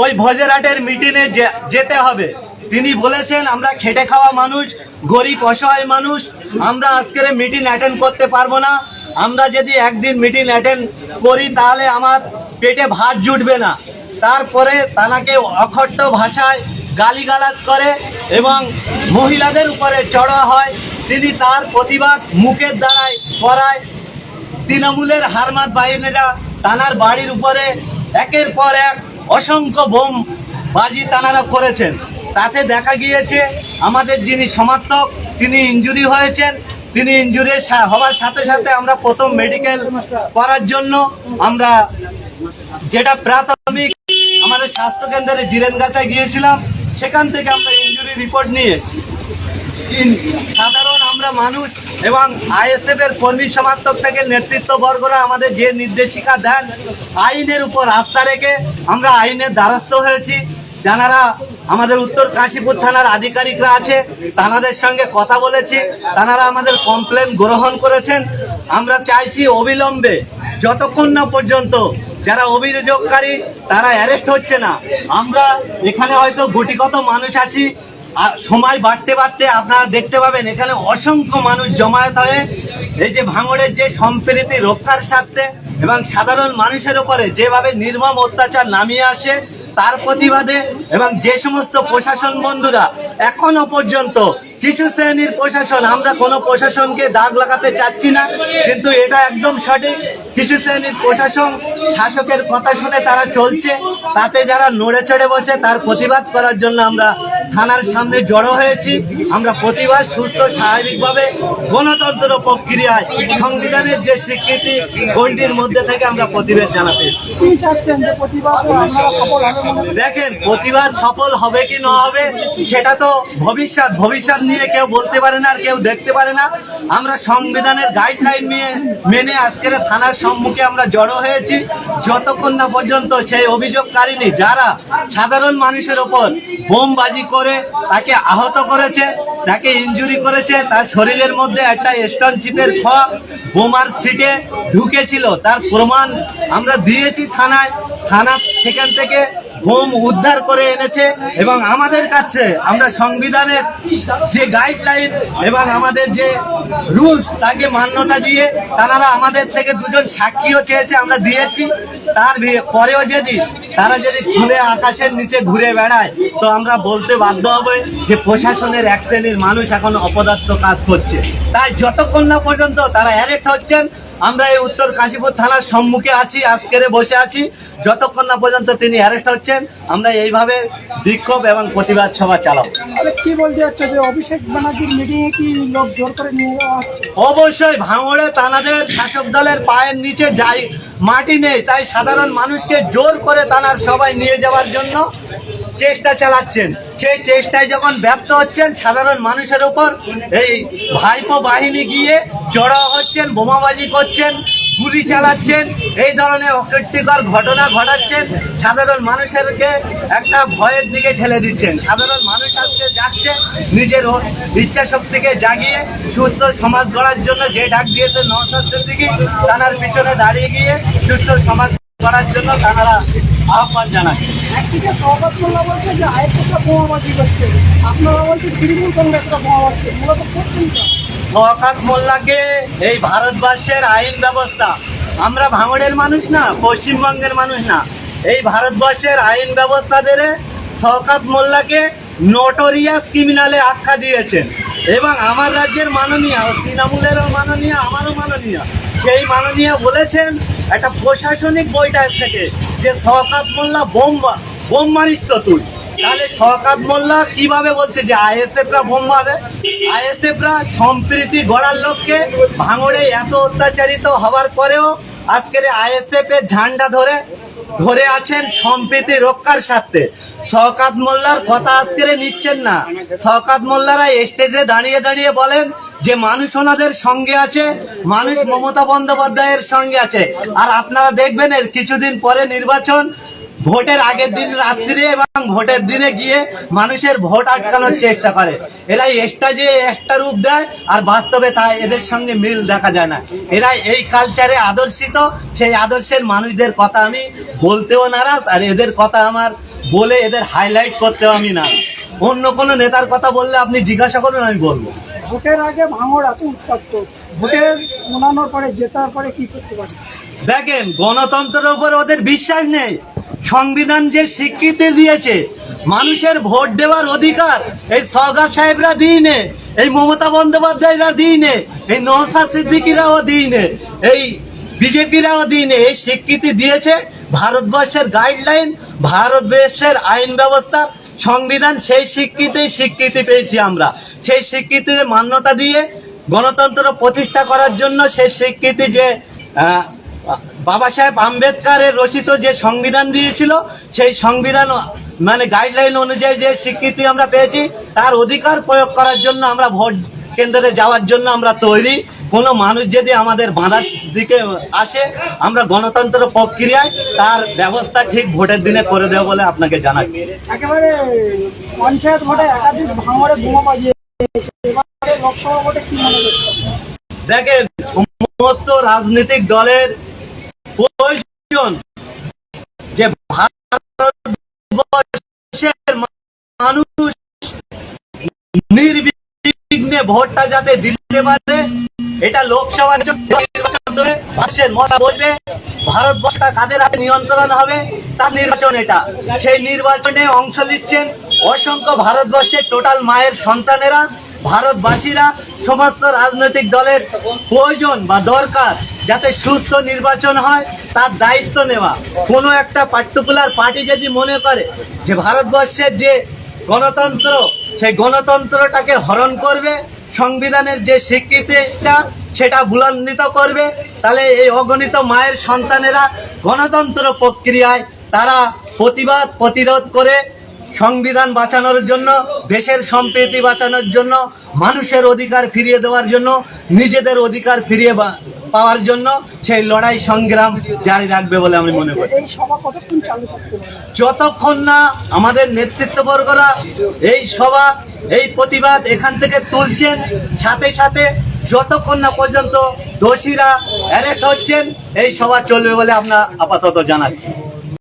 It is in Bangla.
ওই ভোজেরহাটের মিটিংয়ে যেতে হবে। তিনি বলেছেন, আমরা খেটে খাওয়া মানুষ, গরিব, অসহায় মানুষ, আমরা আজকের মিটিং অ্যাটেন্ড করতে পারব না। আমরা যদি একদিন মিটিং অ্যাটেন্ড করি, তাহলে আমার পেটে ভাত জুটবে না। তারপরে তানাকে অখট্ট ভাষায় গালিগালাজ করে এবং মহিলাদের উপরে চড়া হয়। তিনি তার প্রতিবাদ মুখের দ্বারাই করায়। তৃণমূলের হারমাত বাহিনীরা তানার বাড়ির উপরে একের পর এক অসংখ্য বোম বাজি তানারা করেছেন। তাতে দেখা গিয়েছে, আমাদের যিনি সমার্থক, তিনি ইনজুরি হয়েছেন। তিনি ইনজুরি হওয়ার সাথে সাথে আমরা প্রথম মেডিকেল করার জন্য আমরা যেটা প্রাথমিক, আমাদের স্বাস্থ্যকেন্দ্রে জিরেনগাছায় গিয়েছিলাম। সেখান থেকে আমরা ইনজুরি রিপোর্ট নিয়ে সাধারণ আমরা মানুষ এবং আইএসএফ এর কর্মী সমার্থক থেকে নেতৃত্ববর্গরা আমাদের যে নির্দেশিকা দেন, আইনের উপর আস্থা রেখে আমরা আইনের দ্বারস্থ হয়েছি। যারা আমাদের উত্তর কাশীপুর থানার আধিকারিকরা আছে তানাদের সঙ্গে কথা বলেছি। তানারা আমাদের কমপ্লেন গ্রহণ করেছেন। আমরা চাইছি অবিলম্বে, যতক্ষণ না পর্যন্ত যারা অভিযোগকারী, তারা অ্যারেস্ট হচ্ছে না। আমরা এখানে হয়তো গুটিগত মানুষ আছি সময় বাড়তে বাড়তে আপনারা দেখতে পাবেন এখানে অসংখ্য মানুষ জমায়েত হয়ে এই যে ভাঙড়ের যে সম্প্রীতি রক্ষার স্বার্থে এবং সাধারণ মানুষের উপরে যেভাবে নির্মম অত্যাচার নামিয়ে আসে, তার প্রতিবাদে এবং যে সমস্ত প্রশাসন বন্ধুরা এখনও পর্যন্ত কিছু শ্রেণির প্রশাসন, আমরা কোনো প্রশাসনকে দাগ লাগাতে চাচ্ছি না, কিন্তু এটা একদম সঠিক। কিছু শ্রেণির প্রশাসন শাসকের কথা শুনে তারা চলছে, তাতে যারা নড়ে চড়ে বসে তার প্রতিবাদ করার জন্য আমরা থানার সামনে জড়ো হয়েছি। আমরা প্রতিবাদ সুস্থ, স্বাভাবিকভাবে গণতন্ত্র প্রক্রিয়ায় সংবিধানের যে স্বীকৃতি গণ্ডির মধ্যে থেকে আমরা প্রতিবাদ জানাতে? দেখেন, প্রতিবাদ সফল হবে কি না হবে, সেটা তো ভবিষ্যৎ ভবিষ্যৎ নিয়ে কেউ বলতে পারে না আর কেউ দেখতে পারে না। আমরা সংবিধানের গাইডলাইন নিয়ে মেনে আজকের থানার সম্মুখে আমরা জড়ো হয়েছি। যতক্ষণ না পর্যন্ত সেই অভিযোগকারিনী যারা সাধারণ মানুষের ওপর বোমবাজি করে তাকে আহত করেছে, তাকে ইঞ্জুরি করেছে, তার শরীরের মধ্যে একটা স্টন চিপের খ বোমার সিটে ঢুকেছিল। তার প্রমাণ আমরা দিয়েছি থানায়। থানা সেখান থেকে বোম উদ্ধার করে এনেছে এবং আমাদের কাছে আমরা সংবিধানের যে গাইডলাইন এবং আমাদের যে রুলস তাকে মান্যতা দিয়ে তারা আমাদের থেকে দুজন সাক্ষীও চেয়েছে, আমরা দিয়েছি। তার পরেও যদি তারা যদি খুলে আকাশের নিচে ঘুরে বেড়ায়, তো আমরা বলতে বাধ্য হবে যে প্রশাসনের এক শ্রেণির মানুষ এখন অপদার্থ কাজ করছে। তাই যতক্ষণ না পর্যন্ত তারা অ্যারেস্ট হচ্ছেন আমরা এই উত্তর কাশীপুর থানার সম্মুখে আছি আজকের বসে আছি। যতক্ষণ না পর্যন্ত তিনি অ্যারেস্ট হচ্ছেন আমরা এইভাবে বিক্ষোভ এবং প্রতিবাদ সভা চালাবো। কি বলতে যাচ্ছে যে অভিষেক ব্যানার্জির মিটিং এ কি লোক জোর করে নিয়ে যাওয়া হচ্ছে? অবশ্যই ভাঙড়ে তানাদের শাসক দলের পায়ের নিচে যাই মাটি নেই তাই সাধারণ মানুষকে জোর করে তানার সবাই নিয়ে যাওয়ার জন্য চেষ্টা চালাচ্ছেন। সেই চেষ্টায় যখন ব্যর্থ হচ্ছেন, সাধারণ মানুষের উপর এই ভাইপো বাহিনী গিয়ে জড়ো হচ্ছেন, বোমাবাজি করছেন, গুলি চালাচ্ছেন, এই ধরনের অকৃত্যকর ঘটনা ঘটাচ্ছেন, সাধারণ মানুষেরকে একটা ভয়ের দিকে ঠেলে দিচ্ছেন। সাধারণ মানুষ আজকে যাচ্ছে নিজের ইচ্ছা শক্তিকে জাগিয়ে, সুস্থ সমাজ গড়ার জন্য যে ডাক দিয়েছে নওসাদ সিদ্দিকী, তানার পিছনে দাঁড়িয়ে গিয়ে সুস্থ সমাজ গড়ার জন্য তারা আহ্বান জানাচ্ছে। একদিকে সহবাদ মোল্লা বলছে যে আইএসএফটা বোমাবাজি করছে। আপনারা বলছেন তৃণমূল কংগ্রেসটা বোমাবাজি মূলত করছেন তো। শওকাত মোল্লাকে এই ভারতবর্ষের আইন ব্যবস্থা। আমরা ভাঙড়ের মানুষ না পশ্চিমবঙ্গের মানুষ না। এই ভারতবর্ষের আইন ব্যবস্থা ধরে শওকাত মোল্লাকে নোটোরিয়াস ক্রিমিনালে আখ্যা দিয়েছেন। এবং আমার রাজ্যের মাননীয় তৃণমূলেরও মাননীয় আমারও মাননীয়। সেই মাননীয় বলেছেন, একটা প্রশাসনিক বৈঠক থেকে যে শওকাত মোল্লা বোম বোম মারিস তো তুই তাহলে শওকাত মোল্লা কীভাবে বলছে যে আইএসএফরা বোম মারে আইএসএফরা সম্প্রীতি গড়ার লক্ষ্যে ভাঙড়ে এত অত্যাচারিত হওয়ার পরেও আজকের আইএসএফ এর ঝান্ডা ধরে ধরে আছেন সম্প্রীতি রক্ষার স্বার্থে। শওকাত মোল্লার কথা আজকের নিচ্ছেন না। শওকাত মোল্লারা স্টেজে দাঁড়িয়ে দাঁড়িয়ে বলেন যে মানুষ ওনাদের সঙ্গে আছে, মানুষ মমতা বন্দ্যোপাধ্যায়ের সঙ্গে আছে। আর আপনারা দেখবেন এর কিছুদিন পরে নির্বাচন, ভোটের আগের দিন রাত্রে এবং ভোটের দিনে গিয়ে মানুষের ভোট আটকানোর চেষ্টা করে। এরা এক্সট্রা যে একটা রূপ দেয়, আর বাস্তবে তা এদের সঙ্গে মিল দেখা যায় না। এরা এই কালচারে আদর্শিত, সেই আদর্শের মানুষদের কথা আমি বলতেও নারাজ, আর এদের কথা আমার বলে এদের হাইলাইট করতেও আমি না অন্য কোনো নেতার কথা বললে আপনি জিজ্ঞাসা করুন, আমি বলব। ভোটের আগে ভাঙড় এত উত্তপ্ত। ভোটের মনানোর পরে জেতার পরে কি করতে পারে? দেখেন, গণতন্ত্রের উপর ওদের বিশ্বাস নেই। সংবিধান যে স্বীকৃতি দিয়েছে, মানুষের ভোট দেওয়ার অধিকার এই সরকার সাহেবরা দিই নে, এই মমতা বন্দ্যোপাধ্যায়রা দিই নে, এই নৌসাদ সিদ্দিকিরাও দিইনে এই বিজেপিরাও দিই নে। এই স্বীকৃতি দিয়েছে ভারতবর্ষের গাইডলাইন ভারতবর্ষের আইন ব্যবস্থা, সংবিধান সেই স্বীকৃতি স্বীকৃতি পেয়েছি আমরা। সেই স্বীকৃতির মান্যতা দিয়ে গণতন্ত্র প্রতিষ্ঠা করার জন্য সেই স্বীকৃতি যে বাবা সাহেব আম্বেদকারের রচিত যে সংবিধান দিয়েছিল, সেই সংবিধান মানে গাইডলাইন অনুযায়ী যে স্বীকৃতি আমরা পেয়েছি, তার অধিকার প্রয়োগ করার জন্য আমরা ভোট কেন্দ্রে যাওয়ার জন্য আমরা তৈরি। কোনো মানুষ যদি আমাদের বাঁধার দিকে আসে, আমরা গণতন্ত্র প্রক্রিয়ায় তার ব্যবস্থা ঠিক ভোটের দিনে করে দেবো বলে আপনাকে জানাচ্ছি। একেবারে পঞ্চায়েত ভোটে একাধিক ভাঙড়ে বোমা বাজিয়ে দেখেন সমস্ত রাজনৈতিক দলের যে ভারতবর্ষের মানুষ নির্বিঘ্নে ভোটটা যাতে দিতে পারে এটা লোকসভা হবে ভারতের মশা বলবে ভারতবর্ষটা কাদের হাতে নিয়ন্ত্রণ হবে? তার নির্বাচন এটা। সেই নির্বাচনে অংশ নিচ্ছেন অসংখ্য ভারতবর্ষের টোটাল মায়ের সন্তানেরা, ভারতবাসীরা, সমস্ত রাজনৈতিক দলের প্রয়োজন বা দরকার যাতে সুস্থ নির্বাচন হয়, তার দায়িত্ব নেওয়া। কোনো একটা পার্টিকুলার পার্টি যদি মনে করে যে ভারতবর্ষের যে গণতন্ত্র, সেই গণতন্ত্রটাকে হরণ করবে, সংবিধানের যে স্বীকৃতিটা সেটা ভুলান্বিত করবে। তাহলে এই অগণিত মায়ের সন্তানেরা গণতন্ত্র প্রক্রিয়ায় তারা প্রতিবাদ প্রতিরোধ করে সংবিধান বাঁচানোর জন্য দেশের সম্প্রীতি বাঁচানোর জন্য মানুষের অধিকার ফিরিয়ে দেওয়ার জন্য নিজেদের অধিকার ফিরিয়ে পাওয়ার জন্য সেই লড়াই সংগ্রাম জারি রাখবে বলে আমি মনে করি। যতক্ষণ না আমাদের নেতৃত্ববর্গরা এই সভা এই প্রতিবাদ এখান থেকে তুলছেন সাথে সাথে যতক্ষণ না পর্যন্ত দোষীরা অ্যারেস্ট হচ্ছেন এই সভা চলবে বলে আমরা আপাতত জানাচ্ছি।